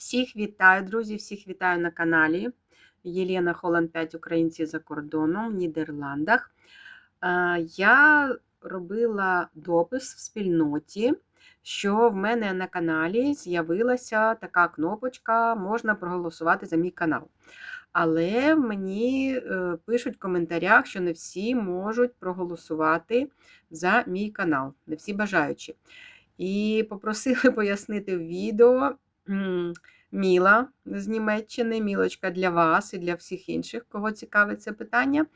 Всіх вітаю, друзі, всіх вітаю на каналі. Єлена Холланд 5 Українці за кордоном в Нідерландах. Е, Я робила допис в спільноті, що в мене на каналі з'явилася така кнопочка, можна проголосувати за мій канал. Але мені е, пишуть в коментарях, що не всі можуть проголосувати за мій канал, не всі бажаючі. І попросили пояснити в відео. Міла з Німеччини, Мілочка для вас і для всіх інших, кого цікавить це питання.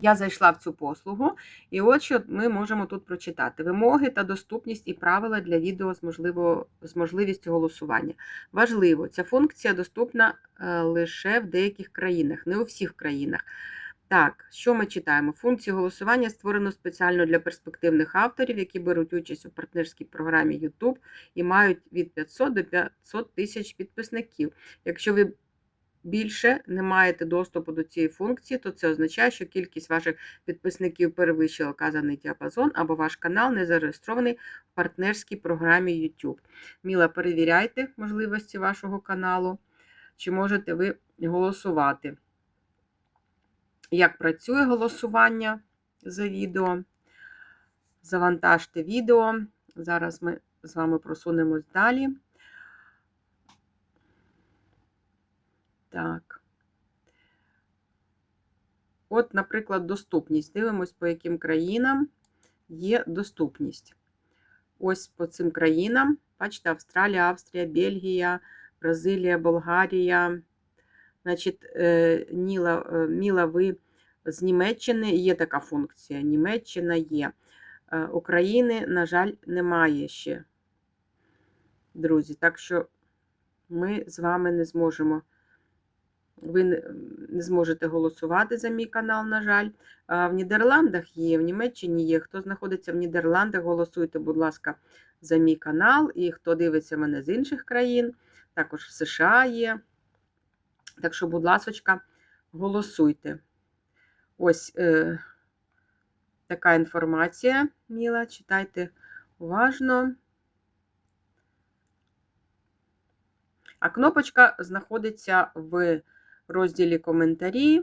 Я зайшла в цю послугу, і от що ми можемо тут прочитати: вимоги та доступність і правила для відео з, можливо, з можливістю голосування. Важливо, ця функція доступна е, лише в деяких країнах, не у всіх країнах. Так, що ми читаємо? Функцію голосування створено спеціально для перспективних авторів, які беруть участь у партнерській програмі YouTube і мають від 500 до 500 тисяч підписників. Якщо ви більше не маєте доступу до цієї функції, то це означає, що кількість ваших підписників перевищила вказаний діапазон, або ваш канал не зареєстрований в партнерській програмі YouTube. Міла, перевіряйте можливості вашого каналу, чи можете ви голосувати. Як працює голосування за відео? Завантажте відео. Зараз ми з вами просунемось далі. Так. От, наприклад, доступність. Дивимось, по яким країнам є доступність. Ось по цим країнам. Бачите, Австралія, Австрія, Бельгія, Бразилія, Болгарія. Значить, е, Ніла, е, Міла, ви з Німеччини є така функція. Німеччина є. Е, України, на жаль, немає ще, друзі. Так що ми з вами не зможемо. Ви не зможете голосувати за мій канал, на жаль. В Нідерландах є, в Німеччині є. Хто знаходиться в Нідерландах, голосуйте, будь ласка, за мій канал. І хто дивиться мене з інших країн, також в США є. Так що, будь ласка, голосуйте. Ось е, така інформація, Міла, читайте уважно. А кнопочка знаходиться в розділі коментарі,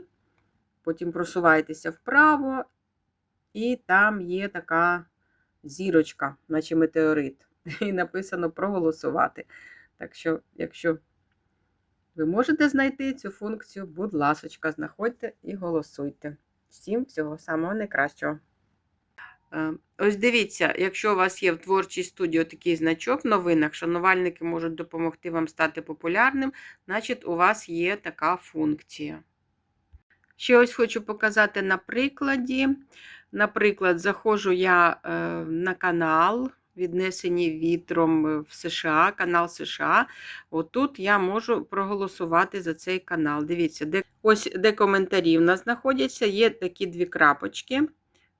потім просуваєтеся вправо, і там є така зірочка, наче метеорит. І написано проголосувати. Так що, якщо ви можете знайти цю функцію, будь ласочка, знаходьте і голосуйте. Всім всього самого найкращого. Е, Ось дивіться, якщо у вас є в творчій студії такий значок в новинах, шанувальники можуть допомогти вам стати популярним, значить, у вас є така функція. Ще ось хочу показати на прикладі. Наприклад, заходжу я е, на канал, віднесені вітром в США, канал США. Отут я можу проголосувати за цей канал. Дивіться, де, ось де коментарі в нас знаходяться, є такі дві крапочки.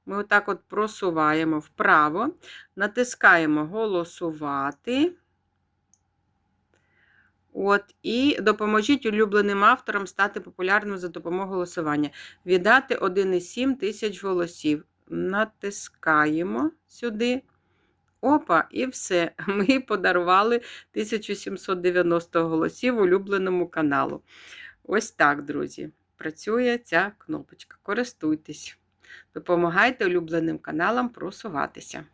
Ми отак от просуваємо вправо, натискаємо голосувати. От, І допоможіть улюбленим авторам стати популярним за допомогою голосування. Віддати 1,7 тисяч голосів. Натискаємо сюди. Опа, і все. Ми подарували 1790 голосів улюбленому каналу. Ось так, друзі. Працює ця кнопочка. Користуйтесь. Допомагайте улюбленим каналам просуватися.